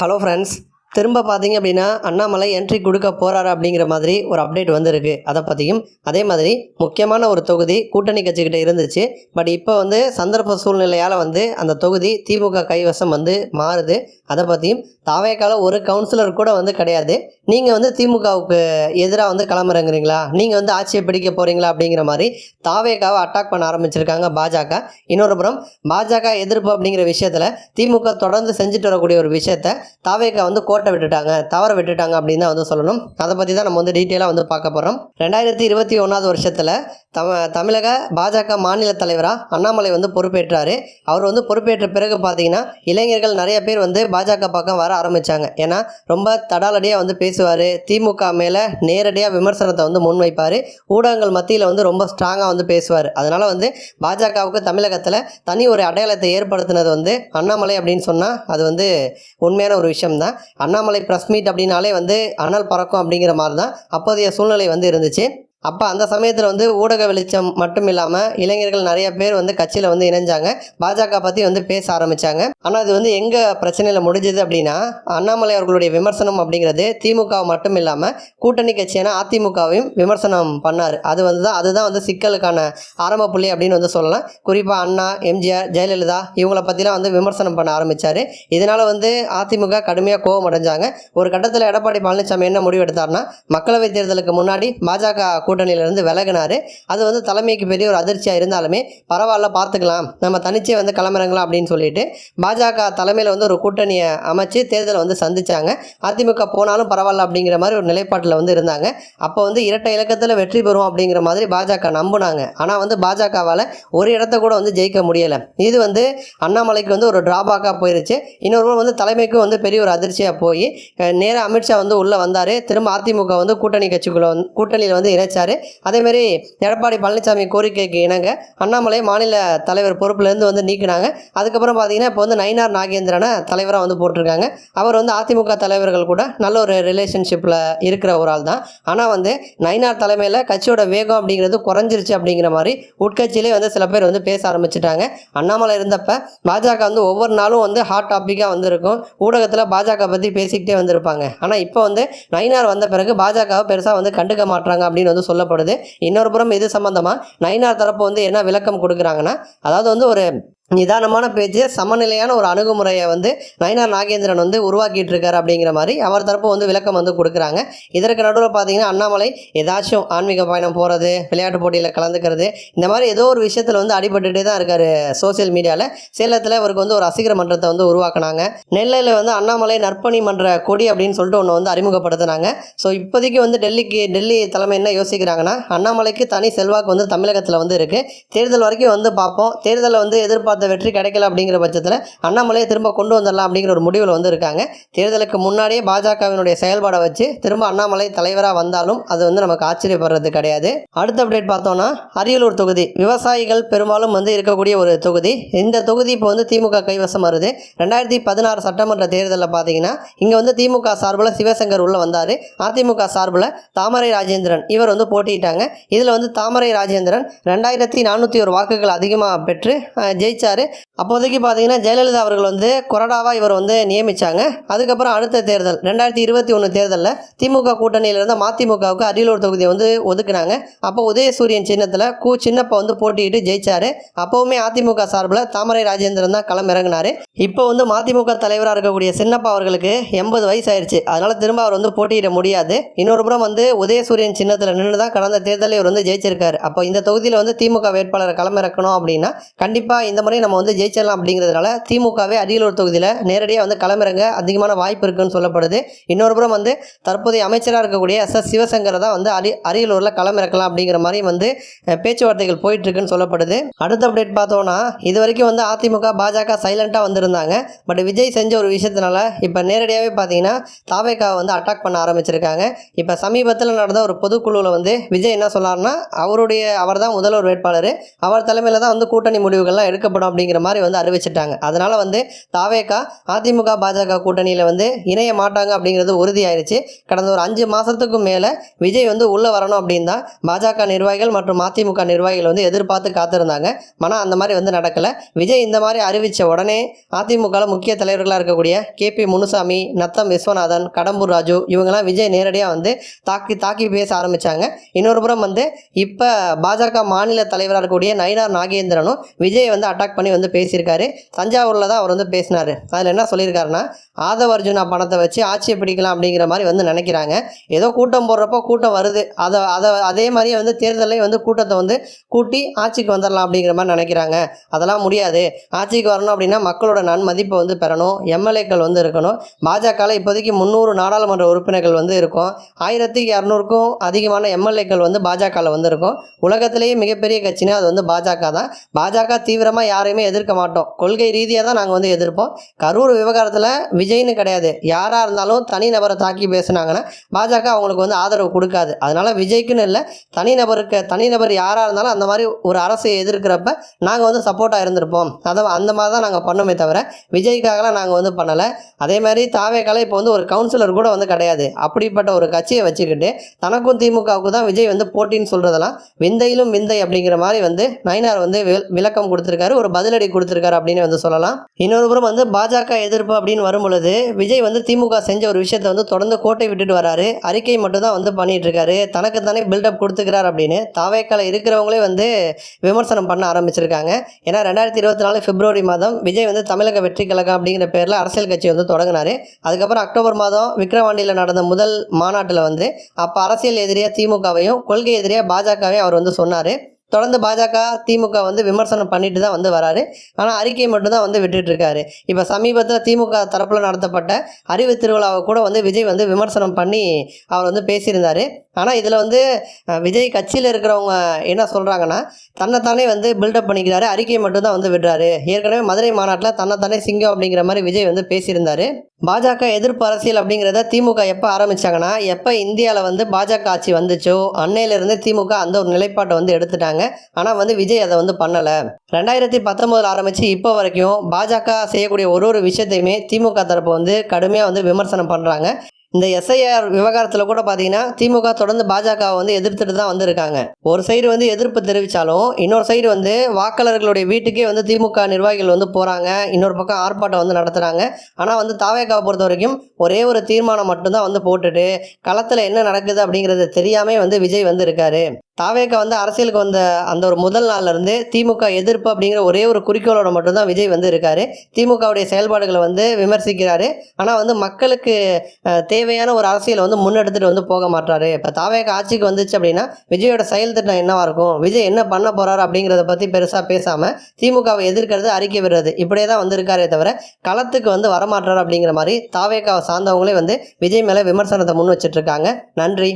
Hello friends திரும்ப பார்த்தீங்க அப்படின்னா அண்ணாமலை என்ட்ரி கொடுக்க போகிறாரு அப்படிங்கிற மாதிரி ஒரு அப்டேட் வந்திருக்கு. அதை பற்றியும் அதே மாதிரி முக்கியமான ஒரு தொகுதி கூட்டணி கட்சிக்கிட்ட இருந்துச்சு. பட் இப்போ வந்து சந்தர்ப்ப சூழ்நிலையால் வந்து அந்த தொகுதி திமுக கைவசம் வந்து மாறுது. அதை பற்றியும் தாவேக்கால ஒரு கவுன்சிலர் கூட வந்து கிடையாது. நீங்கள் வந்து திமுகவுக்கு எதிராக வந்து கிளம்புறங்கிறீங்களா நீங்கள் வந்து ஆட்சியை பிடிக்க போகிறீங்களா அப்படிங்கிற மாதிரி தாவேக்காவை அட்டாக் பண்ண ஆரம்பிச்சிருக்காங்க பாஜக. இன்னொரு புறம் பாஜக எதிர்ப்பு அப்படிங்கிற விஷயத்தில் திமுக தொடர்ந்து செஞ்சுட்டு வரக்கூடிய ஒரு விஷயத்த தாவேக்கா வந்து கோட்டை விட்டுட்டாங்க தவற விட்டுட்டாங்க அப்படின்னு தான் வந்து சொல்லணும். அதை பற்றி தான் நம்ம வந்து டீட்டெயிலாக வந்து பார்க்க போகிறோம் ரெண்டாயிரத்தி இருபத்தி ஒன்றாவது வருஷத்தில் தம தமிழக பாஜக மாநில தலைவராக அண்ணாமலை வந்து பொறுப்பேற்றார். அவர் வந்து பொறுப்பேற்ற பிறகு பார்த்தீங்கன்னா இளைஞர்கள் நிறைய பேர் வந்து பாஜக பக்கம் வர ஆரம்பித்தாங்க ஏன்னா ரொம்ப தடாலடியாக வந்து பேசுவார். திமுக மேலே நேரடியாக விமர்சனத்தை வந்து முன்வைப்பார். ஊடகங்கள் மத்தியில் வந்து ரொம்ப ஸ்ட்ராங்காக வந்து பேசுவார். அதனால் வந்து பாஜகவுக்கு தமிழகத்தில் தனி ஒரு அடையாளத்தை ஏற்படுத்தினது வந்து அண்ணாமலை அப்படின்னு சொன்னால் அது வந்து உண்மையான ஒரு விஷயம் தான் அண்ணாமலை ப்ரெஸ் மீட் அப்படின்னாலே வந்து அனல் பறக்கும் அப்படிங்கிற மாதிரி தான் அப்போதைய சூழ்நிலை வந்து இருந்துச்சு. அப்போ அந்த சமயத்தில் வந்து ஊடக வெளிச்சம் மட்டும் இல்லாமல் இளைஞர்கள் நிறைய பேர் வந்து கட்சியில் வந்து இணைஞ்சாங்க. பாஜக பற்றி வந்து பேச ஆரம்பித்தாங்க ஆனால் அது வந்து எங்கே பிரச்சனையில் முடிஞ்சது அப்படின்னா அண்ணாமலை அவர்களுடைய விமர்சனம் அப்படிங்கிறது திமுக மட்டும் இல்லாமல் கூட்டணி கட்சியான அதிமுகவையும் விமர்சனம் பண்ணார். அது வந்து தான் அதுதான் வந்து சிக்கலுக்கான ஆரம்ப புள்ளி அப்படின்னு வந்து சொல்லலாம். குறிப்பாக அண்ணா எம்ஜிஆர் ஜெயலலிதா இவங்கள பற்றிலாம் வந்து விமர்சனம் பண்ண ஆரம்பித்தார் இதனால் வந்து அதிமுக கடுமையாக கோபம் அடைஞ்சாங்க. ஒரு கட்டத்தில் எடப்பாடி பழனிசாமி என்ன முடிவெடுத்தார்னா மக்களவைத் தேர்தலுக்கு முன்னாடி பாஜக கூட்டணியிலிருந்து விலகினார். அது வந்து தலைமைக்கு பெரிய ஒரு அதிர்ச்சியாக இருந்தாலுமே பரவாயில்ல பார்த்துக்கலாம். நம்ம தனிச்சே வந்து கிளம்புறங்களா அப்படின்னு சொல்லிட்டு பாஜக தலைமையில் வந்து ஒரு கூட்டணியை அமைச்சு தேர்தலை வந்து சந்திச்சாங்க. அதிமுக போனாலும் பரவாயில்ல அப்படிங்கிற மாதிரி ஒரு நிலைப்பாட்டில் வந்து இருந்தாங்க. அப்போ வந்து இரட்டை இலக்கத்தில் வெற்றி பெறும் அப்படிங்கிற மாதிரி பாஜக நம்புனாங்க. ஆனால் வந்து பாஜகவால் ஒரு இடத்த கூட வந்து ஜெயிக்க முடியலை. இது வந்து அண்ணாமலைக்கு வந்து ஒரு டிராபேக்காக போயிருச்சு. இன்னொரு வந்து தலைமைக்கும் வந்து பெரிய ஒரு அதிர்ச்சியாக போய் நேராக அமித்ஷா வந்து உள்ளே வந்தார். திரும்ப அதிமுக வந்து கூட்டணி கட்சிக்குள்ளே வந்து கூட்டணியில் வந்து இணைச்சார். அதேமாரி எடப்பாடி பழனிசாமி கோரிக்கைக்கு இணங்க அண்ணாமலை மாநில தலைவர் பொறுப்புலேருந்து வந்து நீக்கினாங்க. அதுக்கப்புறம் பார்த்தீங்கன்னா இப்போ வந்து நயினார் நாகேந்திரனை தலைவராக வந்து போட்டிருக்காங்க. அவர் வந்து அதிமுக தலைவர்கள் கூட நல்ல ஒரு ரிலேஷன்ஷிப்பில் இருக்கிற ஒரு ஆள் தான் ஆனால் வந்து நயினார் தலைமையில் கட்சியோட வேகம் அப்படிங்கிறது குறைஞ்சிருச்சு அப்படிங்கிற மாதிரி உட்கட்சியிலே வந்து சில பேர் வந்து பேச ஆரம்பிச்சிட்டாங்க. அண்ணாமலை இருந்தப்ப பாஜக வந்து ஒவ்வொரு நாளும் வந்து ஹாட் டாப்பிக்காக வந்திருக்கும். ஊடகத்தில் பாஜக பற்றி பேசிக்கிட்டே வந்திருப்பாங்க. ஆனால் இப்போ வந்து நயினார் வந்த பிறகு பாஜகவை பெருசாக வந்து கண்டுக்க மாட்டாங்க அப்படின்னு வந்து சொல்லப்படுது. இன்னொரு புறம் இது சம்மந்தமாக நயினார் தரப்பு வந்து என்ன விளக்கம் கொடுக்குறாங்கன்னா அதாவது வந்து ஒரு நிதானமான பேச்சு சமநிலையான ஒரு அணுகுமுறையை வந்து நயினார் நாகேந்திரன் வந்து உருவாக்கிட்டு இருக்காரு அப்படிங்கிற மாதிரி அவர் தரப்பு வந்து விளக்கம் வந்து கொடுக்குறாங்க. இதற்கு நடுவில் பார்த்தீங்கன்னா அண்ணாமலை ஏதாச்சும் ஆன்மீக பயணம் போகிறது விளையாட்டு போட்டியில் கலந்துக்கிறது இந்த மாதிரி ஏதோ ஒரு விஷயத்தில் வந்து அடிபட்டுட்டே தான் இருக்காரு சோசியல் மீடியாவில் சேலத்தில் அவருக்கு வந்து ஒரு ரசிகர் மன்றத்தை வந்து உருவாக்குனாங்க. நெல்லையில் வந்து அண்ணாமலை நற்பணி மன்ற கொடி அப்படின்னு சொல்லிட்டு ஒன்று வந்து அறிமுகப்படுத்தினாங்க. ஸோ இப்போதைக்கு வந்து டெல்லிக்கு டெல்லி தலைமை என்ன யோசிக்கிறாங்கன்னா அண்ணாமலைக்கு தனி செல்வாக்கு வந்து தமிழகத்தில் வந்து இருக்குது தேர்தல் வரைக்கும் வந்து பார்ப்போம். தேர்தலில் வந்து எதிர்பார்த்து கிடைக்காத வெற்றி கிடைக்கல அப்படிங்கிற பட்சத்தில் அண்ணாமலையை திரும்ப கொண்டு வந்துடலாம் அப்படிங்கிற ஒரு முடிவில் வந்து இருக்காங்க தேர்தலுக்கு முன்னாடியே பாஜகவினுடைய செயல்பாடை வச்சு திரும்ப அண்ணாமலை தலைவராக வந்தாலும் அது வந்து நமக்கு ஆச்சரியப்படுறது கிடையாது. அடுத்த அப்டேட் பார்த்தோம்னா அரியலூர் தொகுதி. விவசாயிகள் பெரும்பாலும் வந்து இருக்கக்கூடிய ஒரு தொகுதி. இந்த தொகுதி இப்போ வந்து திமுக கைவசம் வருது. ரெண்டாயிரத்தி பதினாறு சட்டமன்ற தேர்தலில் பார்த்தீங்கன்னா இங்கே வந்து திமுக சார்பில் சிவசங்கர் உள்ளே வந்தார். அதிமுக சார்பில் தாமரை ராஜேந்திரன் இவர் வந்து போட்டியிட்டாங்க. இதில் வந்து தாமரை ராஜேந்திரன் ரெண்டாயிரத்தி நானூற்றி ஒரு வாக்குகள் அதிகமாக பெற்று ஜெயிச்சார். ஜெயிச்சார் அப்போதைக்கு பார்த்தீங்கன்னா ஜெயலலிதா அவர்கள் வந்து கொறடாவாக இவர் வந்து நியமித்தாங்க அதுக்கப்புறம் அடுத்த தேர்தல் ரெண்டாயிரத்தி இருபத்தி ஒன்று தேர்தலில் திமுக கூட்டணியிலிருந்து மதிமுகவுக்கு அரியலூர் தொகுதியை வந்து ஒதுக்குனாங்க. அப்போ உதயசூரியன் சின்னத்தில் கு சின்னப்ப வந்து போட்டியிட்டு ஜெயிச்சார். அப்போவுமே அதிமுக சார்பில் தாமரை ராஜேந்திரன் தான் களம் இறங்கினார். இப்போ வந்து மதிமுக தலைவராக இருக்கக்கூடிய சின்னப்பா அவர்களுக்கு எண்பது வயசு ஆயிடுச்சு அதனால் திரும்ப அவர் வந்து போட்டியிட முடியாது. இன்னொரு புறம் வந்து உதயசூரியன் சின்னத்தில் நின்று தான் கடந்த தேர்தலில் இவர் வந்து ஜெயிச்சிருக்காரு. அப்போ இந்த தொகுதியில் வந்து திமுக வேட்பாளரை களமிறக்கணும் அப்படின்னா கண்டிப்பாக இந்த மாதிரி முறை நம்ம வந்து ஜெயிச்சிடலாம் அப்படிங்கிறதுனால திமுகவே அரியலூர் தொகுதியில் நேரடியாக வந்து களமிறங்க அதிகமான வாய்ப்பு இருக்குன்னு சொல்லப்படுது. இன்னொரு புறம் வந்து தற்போதைய அமைச்சராக இருக்கக்கூடிய எஸ். எஸ். சிவசங்கர் தான் வந்து அரி அரியலூரில் களமிறக்கலாம் அப்படிங்கிற மாதிரி வந்து பேச்சுவார்த்தைகள் போயிட்டுருக்குன்னு சொல்லப்படுது. அடுத்த அப்டேட் பார்த்தோன்னா இது வரைக்கும் வந்து அதிமுக பாஜக சைலண்ட்டாக வந்திருந்தாங்க. பட் விஜய் செஞ்ச ஒரு விஷயத்தினால இப்போ நேரடியாகவே பார்த்தீங்கன்னா தாவேக்காவை வந்து அட்டாக் பண்ண ஆரம்பிச்சிருக்காங்க. இப்போ சமீபத்தில் நடந்த ஒரு பொதுக்குழுவில் வந்து விஜய் என்ன சொன்னார்னா அவருடைய அவர் தான் முதல்வர் வேட்பாளர். அவர் தலைமையில் தான் வந்து கூட்டணி முடிவுகள்லாம் எடுக்கப்படும் ஏற்படும் அப்படிங்கிற மாதிரி வந்து அறிவிச்சிட்டாங்க. அதனால் வந்து தாவேக்கா அதிமுக பாஜக கூட்டணியில் வந்து இணைய மாட்டாங்க அப்படிங்கிறது உறுதியாயிருச்சு. கடந்த ஒரு அஞ்சு மாதத்துக்கும் மேலே விஜய் வந்து உள்ளே வரணும் அப்படின்னு தான் பாஜக நிர்வாகிகள் மற்றும் அதிமுக நிர்வாகிகள் வந்து எதிர்பார்த்து காத்திருந்தாங்க. ஆனால் அந்த மாதிரி வந்து நடக்கலை. விஜய் இந்த மாதிரி அறிவித்த உடனே அதிமுகவில் முக்கிய தலைவர்களாக இருக்கக்கூடிய கே பி முனுசாமி நத்தம் விஸ்வநாதன் கடம்பூர் ராஜு இவங்கெல்லாம் விஜய் நேரடியாக வந்து தாக்கி தாக்கி பேச ஆரம்பித்தாங்க இன்னொரு புறம் வந்து இப்போ பாஜக மாநில தலைவராக இருக்கக்கூடிய நயினார் நாகேந்திரனும் விஜய் வந்து அட்டாக் பண்ணி வந்து பேசியிருக்காரு. தஞ்சாவூரில் தான் அவர் வந்து பேசினார். அதில் என்ன சொல்லியிருக்காருன்னா ஆதவ அர்ஜுனா பணத்தை வச்சு ஆட்சியை பிடிக்கலாம் அப்படிங்கிற மாதிரி வந்து நினைக்கிறாங்க. ஏதோ கூட்டம் போடுறப்போ கூட்டம் வருது. அதை அதை அதே மாதிரியே வந்து தேர்தலையும் வந்து கூட்டத்தை வந்து கூட்டி ஆட்சிக்கு வந்துடலாம் அப்படிங்கிற மாதிரி நினைக்கிறாங்க. அதெல்லாம் முடியாது. ஆட்சிக்கு வரணும் அப்படின்னா மக்களோட நன்மதிப்பை வந்து பெறணும். எம்எல்ஏக்கள் வந்து இருக்கணும். பாஜகவில் இப்போதைக்கு முந்நூறு நாடாளுமன்ற உறுப்பினர்கள் வந்து இருக்கும். ஆயிரத்தி இரநூறுக்கும் அதிகமான எம்எல்ஏக்கள் வந்து பாஜகவில் வந்து இருக்கும். உலகத்திலேயே மிகப்பெரிய கட்சினா அது வந்து பாஜக தான். பாஜக தீவிரமாக யார் யாரையுமே எதிர்க்க மாட்டோம். கொள்கை ரீதியாக தான் நாங்கள் வந்து எதிர்ப்போம். கரூர் விவகாரத்தில் விஜய்னு கிடையாது. யாராக இருந்தாலும் தனிநபரை தாக்கி பேசுனாங்கன்னா பாஜக அவங்களுக்கு வந்து ஆதரவு கொடுக்காது. அதனால் விஜய்க்குன்னு இல்லை தனிநபருக்கு தனிநபர் யாராக இருந்தாலும் அந்த மாதிரி ஒரு அரசை எதிர்க்கிறப்ப நாங்கள் வந்து சப்போர்ட்டாக இருந்திருப்போம். அதை அந்த மாதிரி தான் நாங்கள் பண்ணோமே தவிர விஜய்க்காகலாம் நாங்கள் வந்து பண்ணலை. அதே மாதிரி தாவேக்கால இப்போ வந்து ஒரு கவுன்சிலர் கூட வந்து கிடையாது. அப்படிப்பட்ட ஒரு கட்சியை வச்சுக்கிட்டு தனக்கும் திமுகவுக்கு தான் விஜய் வந்து போட்டின்னு சொல்கிறதெல்லாம் விந்தையிலும் விந்தை அப்படிங்கிற மாதிரி வந்து நயினார் வந்து விளக்கம் கொடுத்துருக்காரு. ஒரு பதிலடி கொடுத்துருக்காரு அப்படின்னு வந்து சொல்லலாம். இன்னொரு புறம் வந்து பாஜக எதிர்ப்பு அப்படின்னு வரும் பொழுது விஜய் வந்து திமுக செஞ்ச ஒரு விஷயத்தை வந்து தொடர்ந்து கோட்டை விட்டுட்டு வராரு. அறிக்கை மட்டும் தான் வந்து பண்ணிட்டு இருக்காரு தனக்கு தானே பில்டப் கொடுத்துக்கிறார் அப்படின்னு தாவேக்கால இருக்கிறவங்களே வந்து விமர்சனம் பண்ண ஆரம்பிச்சிருக்காங்க. ஏன்னா ரெண்டாயிரத்தி இருபத்தி நாலு பிப்ரவரி மாதம் விஜய் வந்து தமிழக வெற்றி கழகம் அப்படிங்கிற பேரில் அரசியல் கட்சி வந்து தொடங்கினார். அதுக்கப்புறம் அக்டோபர் மாதம் விக்ரவாண்டியில் நடந்த முதல் மாநாட்டில் வந்து அப்போ அரசியல் எதிரியாக திமுகவையும் கொள்கை எதிரியாக பாஜகவையும் அவர் வந்து சொன்னார். தொடர்ந்து பாஜக திமுக வந்து விமர்சனம் பண்ணிட்டு தான் வந்து வராரு. ஆனால் அறிக்கை மட்டும்தான் வந்து விட்டுட்டு இருக்காரு இப்போ சமீபத்தில் திமுக தரப்பில் நடத்தப்பட்ட அறிவு திருவிழாவை கூட வந்து விஜய் வந்து விமர்சனம் பண்ணி அவர் வந்து பேசியிருந்தார். ஆனால் இதில் வந்து விஜய் கட்சியில் இருக்கிறவங்க என்ன சொல்கிறாங்கன்னா தன்னைத்தானே வந்து பில்டப் பண்ணிக்கிறாரு அறிக்கை மட்டும்தான் வந்து விடுறாரு. ஏற்கனவே மதுரை மாநாட்டில் தன்னைத்தானே சிங்கம் அப்படிங்கிற மாதிரி விஜய் வந்து பேசியிருந்தார். பாஜக எதிர்ப்பு அரசியல் அப்படிங்கிறத திமுக எப்போ ஆரம்பிச்சாங்கன்னா எப்போ இந்தியாவில் வந்து பாஜக ஆட்சி வந்துச்சோ அன்னையிலிருந்து திமுக அந்த ஒரு நிலைப்பாட்டை வந்து எடுத்துட்டாங்க. ஆனால் வந்து விஜய் அதை வந்து பண்ணலை. ரெண்டாயிரத்தி பத்தொம்போதில் ஆரம்பித்து இப்போ வரைக்கும் பாஜக செய்யக்கூடிய ஒரு ஒரு விஷயத்தையுமே திமுக தரப்பு வந்து கடுமையாக வந்து விமர்சனம் பண்ணுறாங்க இந்த எஸ்ஐஆர் விவகாரத்தில் கூட பார்த்தீங்கன்னா திமுக தொடர்ந்து பாஜகவை வந்து எதிர்த்துட்டு தான் வந்திருக்காங்க. ஒரு சைடு வந்து எதிர்ப்பு தெரிவித்தாலும் இன்னொரு சைடு வந்து வாக்காளர்களுடைய வீட்டுக்கே வந்து திமுக நிர்வாகிகள் வந்து போகிறாங்க இன்னொரு பக்கம் ஆர்ப்பாட்டம் வந்து நடத்துகிறாங்க ஆனால் வந்து தாவேக்காவை பொறுத்த வரைக்கும் ஒரே ஒரு தீர்மானம் மட்டும்தான் வந்து போட்டுட்டு களத்தில் என்ன நடக்குது அப்படிங்கிறது தெரியாமே வந்து விஜய் வந்து இருக்காரு. தாவேக்கா வந்து அரசியலுக்கு வந்த அந்த ஒரு முதல் நாள்லேருந்து திமுக எதிர்ப்பு அப்படிங்கிற ஒரே ஒரு குறிக்கோளோட மட்டும்தான் விஜய் வந்து இருக்காரு. திமுகவுடைய செயல்பாடுகளை வந்து விமர்சிக்கிறாரு. ஆனால் வந்து மக்களுக்கு தேவையான ஒரு அரசியலை வந்து முன்னெடுத்துட்டு வந்து போக மாட்டாரு. இப்போ தாவேக்கா ஆட்சிக்கு வந்துச்சு அப்படின்னா விஜயோட செயல் திட்டம் என்னவா இருக்கும்? விஜய் என்ன பண்ண போறாரு அப்படிங்கிறத பற்றி பெருசாக பேசாமல் திமுகவை எதிர்க்கிறது அறிக்கை விடுறது. இப்படியே தான் வந்திருக்காரே தவிர களத்துக்கு வந்து வரமாட்டார் அப்படிங்கிற மாதிரி தாவேக்காவை சார்ந்தவங்களே வந்து விஜய் மேலே விமர்சனத்தை முன் வச்சிட்டு இருக்காங்க. நன்றி.